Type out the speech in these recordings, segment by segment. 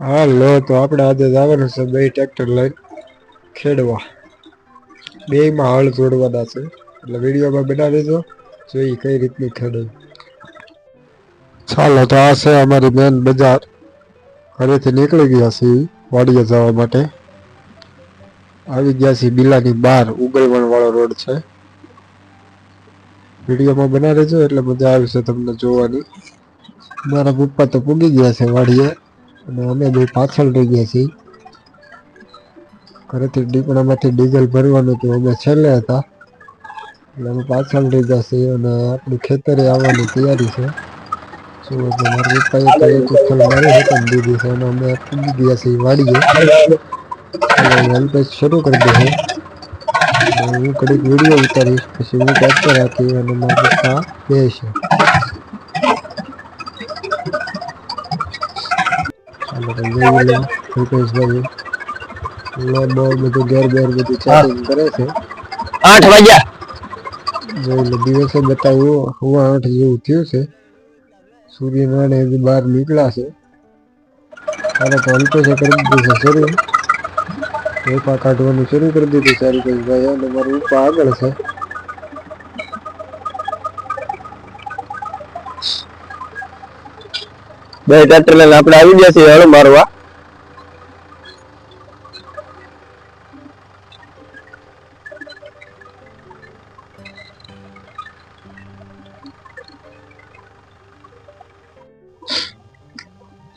હાલો, તો આપણે આજે જવાનું છે બે ટ્રેક્ટર લઈને ખેડવા. બે માં હળ જોડવાના છે. એટલે વિડીયોમાં બના લેજો જોઈ કઈ રીતની ખેડે. ચાલો, તો આ છે અમારી મેન બજાર. ઘરેથી નીકળી ગયા છીએ વાડીએ જવા માટે. આવી ગયા છીએ બિલાની બહાર ઉગલવણ વાળો રોડ છે. વિડીયોમાં બના લેજો એટલે મજા આવશે તમને જોવાની. મારા પપ્પા તો પૂગી ગયા છે વાડીએ. અને અમે બે પાછળ રહી ગયા છીએ. ઘરેથી ડીપણામાંથી ડીઝલ ભરવાનું હતું, અમે છેલ્લે હતા. એટલે અમે પાછળ રહી ગયા છીએ અને આપણું ખેતરે આવવાની તૈયારી છે. શું એટલે મારા પપ્પાએ તો એક ઉથલ મારી હુકમ દીધી છે અને અમે પૂગી ગયા છીએ વાડીએ. વોલ્ટેજ શરૂ કરી દે હું કડીક વીડિયો ઉતારીશ, પછી હું કેપ્ચર રાખી અને મારા પપ્પા બે છે લોડ બધું ઘેર ઘેર બધું ચેકિંગ કરે છે. આઠ વાગ્યા. જોઈ દિવસે બતાવ્યું હવા આઠ જેવું થયું છે. સૂર્યનારાયણ હજી બહાર નીકળ્યા છે. ચાલો તો અલ્પેશે કરી દીધું છે શરૂ. રોપા કાઢવાનું શરૂ કરી દીધું છે અલ્પેશભાઈ અને મારું ઉપા આગળ છે. બે ટ્રેક્ટર લઈને આપણે આવી ગયા છીએ હળ મારવા.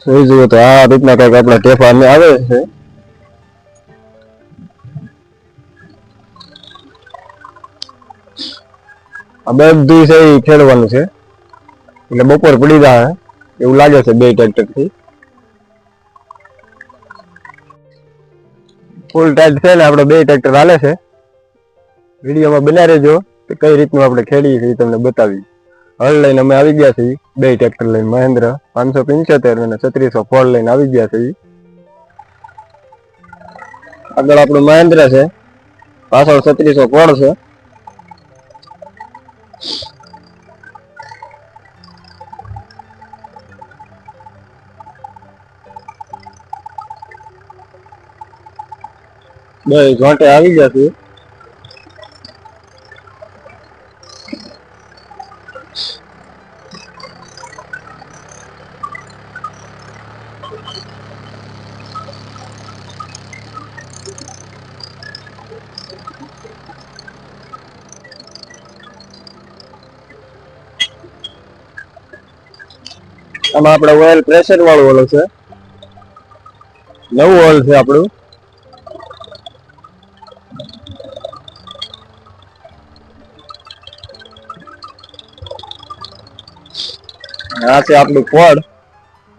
જોઈ જુઓ તો આ રીતના કંઈક આપણા ટેફા આવે છે. આ બધું છે એ ખેડવાનું છે. એટલે બપોર પડી જાય. એવું લાગે છે બે ટ્રેક્ટરથી. ફૂલ ટાઈટ છે ને, આપણે બે ટ્રેક્ટર હાલે છે. વિડીયોમાં બનાવી રહેજો કે કઈ રીતનું આપણે ખેડીએ છીએ તમને બતાવી હળ લઈને અમે આવી ગયા છીએ, બે ટ્રેક્ટર લઈને મહેન્દ્ર, પાંચસો પંચોતેર અને છત્રીસો ફોર લઈને આવી ગયા છીએ. આગળ આપણું મહેન્દ્ર છે, પાછળ છત્રીસો ફોર છે. બે ઘાંટે આવી છે આમાં આપણે ઓઇલ પ્રેશર વાળું ઓલો છે. નવું ઓઇલ છે આપણું. આ છે આપણું ફળ.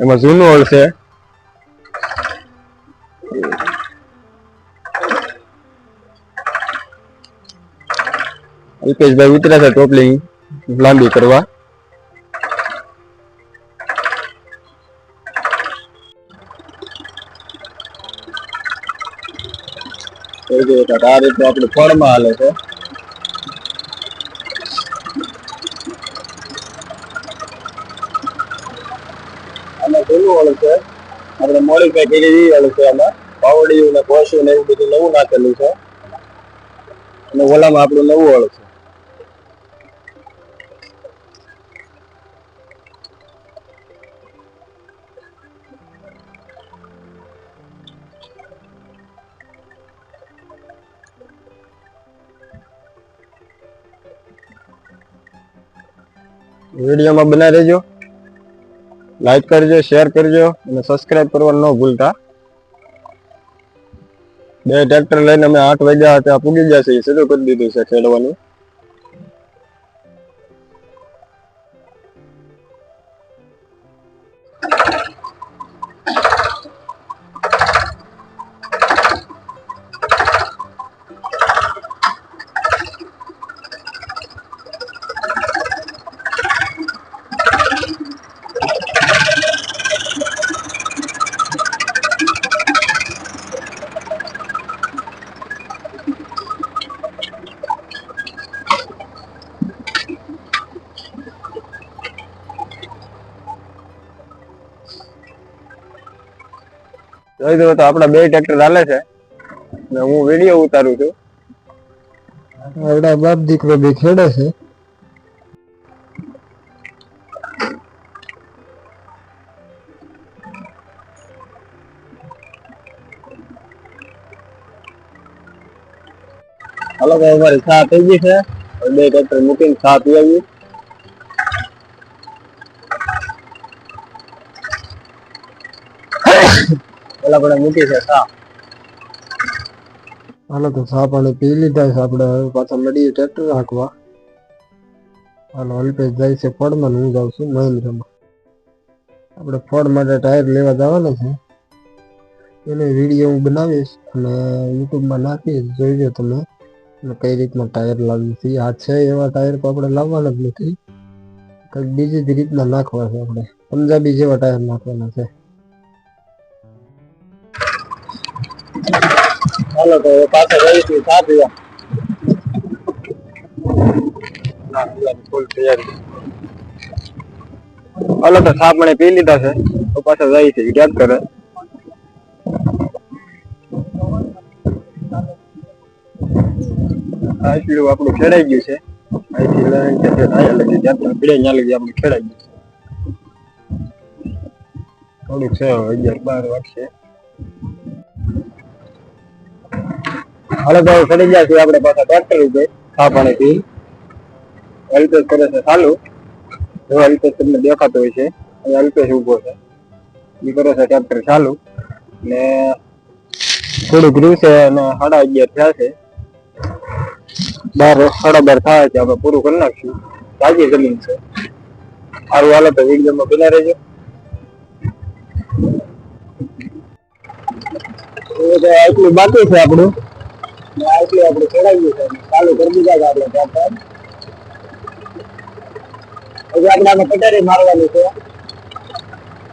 એમાં જૂનું ઓળ છે. અલ્પેશભાઈ ઉતર્યા છે ટોપલી લાંબી કરવા. આ રીતે આપણું ફળમાં હાલે છે. જૂનું વાળું છે. આપણે મોડિફાઈ કરી એ વાળું છે આમાં. પાવડિયું ને કોશું ને એવું બધું નવું નાખેલું છે. અને ઓલામાં આપણું નવું છે. વિડીયોમાં બના રહેજો લાઈક કરજો શેર કરજો અને સબસ્ક્રાઇબ કરવાનું ન ભૂલતા. બે ટ્રેક્ટર લઈને અમે આઠ વાગ્યા હતા, પૂગી ગયા છે સીધું કરી દીધું છે ખેડવાનું. જોઈ દો તો આપડા બે ટ્રેક્ટર હાલે છે. ને હું વીડિયો ઉતારું છું. આપડા બાપ દીકરો બી ખેડે છે. હાલો ભાઈ અમારી ચા થઈ ગઈ છે. બે ટ્રેક્ટર મૂકીને ચા પીવી પેલા પાછા મળીએ છે ફળમાં હું જાઉં છું મહેન્દ્રમાં. આપણે ફળ માટે ટાયર લેવા જવાના છે. એને વીડિયો હું બનાવીશ અને યુટ્યુબમાં નાખીશ. જોઈજો તમે. કઈ રીતના ટાયર લાવીએ છીએ આ છે એવા ટાયર તો આપણે લાવવાના જ નથી. કંઈક બીજી જ રીતના નાખવા છે આપણે. પંજાબી જેવા ટાયર નાખવાના છે. હાલો તો પાસે પાછા હતી ચા હાલો તો સાપ મને પી લીધા છે, તો પાછા જાય છે ક્યાંક કરે. આટલું આપણું ખેડાઈ ગયું છે. અહીંથી લઈને તે થાય લગી, જ્યાં ત્યાં પીડે ત્યાં લગી આપણું ખેડાઈ ગયું છે. થોડુંક છે, અગિયાર બાર વાગશે. ચડી ગયા છીએ આપણે પાછા ટ્રેક્ટર છે ચા પાણી પી અલ્પેશ કરે છે ચાલુ. જો અલ્પેશ તમને દેખાતો હોય છે અહીંયા અલ્પેશ ઊભો છે. એ કરે છે ટ્રેક્ટર ચાલુ. ને થોડુંક છે અને સાડા અગિયાર થયા છે. બાર, સાડા બાર થાય છે, આપણે પૂરું કરી નાખશું. તાજી જમીન છે. સારું હાલો તો વિડીયોમાં બના રહેજો. એટલું બાકી છે આપણું. ને આપણે ચડાવી છીએ. ચાલુ કરી દીધા છે આપણે ટ્રેક્ટર હજી આપણે આમાં પટારી મારવાની છે.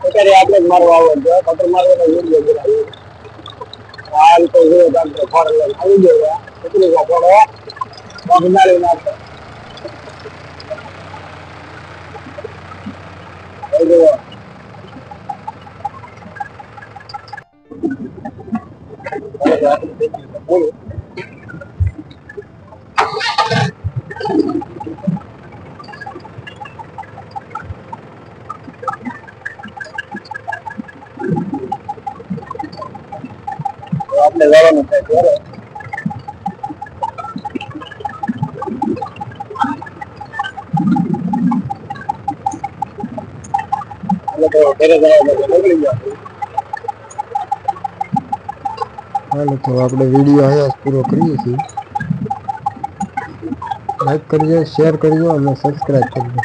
પટારી આપણે જ મારવા આવવાનું છે. પટર મારવાનો વીડિયો બનાવી હાલ તો જો ટ્રેક્ટર ફોડ લઈને આવી ગયો કેટલી ફોડો નાખે જવાનું એટલે તો ઘરે જવા માટે નીકળી ગયા. હાલો, તો આપણે વીડિયો અહીંયા પૂરો કરીએ છીએ. લાઈક કરજો શેર કરજો અને સબસ્ક્રાઈબ કરજો.